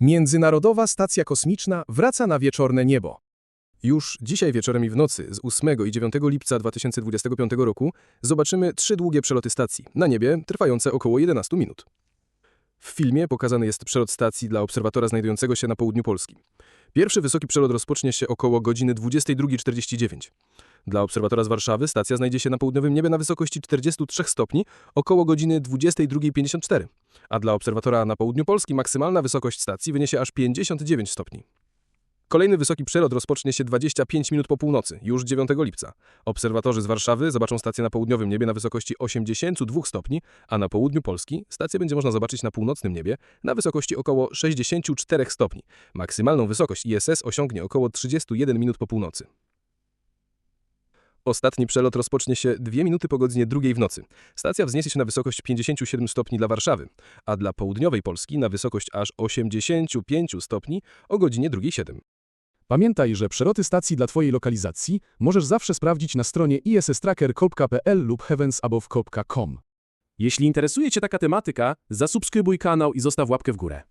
Międzynarodowa Stacja Kosmiczna wraca na wieczorne niebo. Już dzisiaj wieczorem i w nocy z 8 i 9 lipca 2025 roku zobaczymy trzy długie przeloty stacji na niebie trwające około 11 minut. W filmie pokazany jest przelot stacji dla obserwatora znajdującego się na południu Polski. Pierwszy wysoki przelot rozpocznie się około godziny 22.49. Dla obserwatora z Warszawy stacja znajdzie się na południowym niebie na wysokości 43 stopni około godziny 22.54, a dla obserwatora na południu Polski maksymalna wysokość stacji wyniesie aż 59 stopni. Kolejny wysoki przelot rozpocznie się 25 minut po północy, już 9 lipca. Obserwatorzy z Warszawy zobaczą stację na południowym niebie na wysokości 82 stopni, a na południu Polski stację będzie można zobaczyć na północnym niebie na wysokości około 64 stopni. Maksymalną wysokość ISS osiągnie około 31 minut po północy. Ostatni przelot rozpocznie się 2 minuty po godzinie drugiej w nocy. Stacja wzniesie się na wysokość 57 stopni dla Warszawy, a dla południowej Polski na wysokość aż 85 stopni o godzinie 2.07. Pamiętaj, że przeloty stacji dla Twojej lokalizacji możesz zawsze sprawdzić na stronie isstracker.pl lub heavensabove.com. Jeśli interesuje Cię taka tematyka, zasubskrybuj kanał i zostaw łapkę w górę.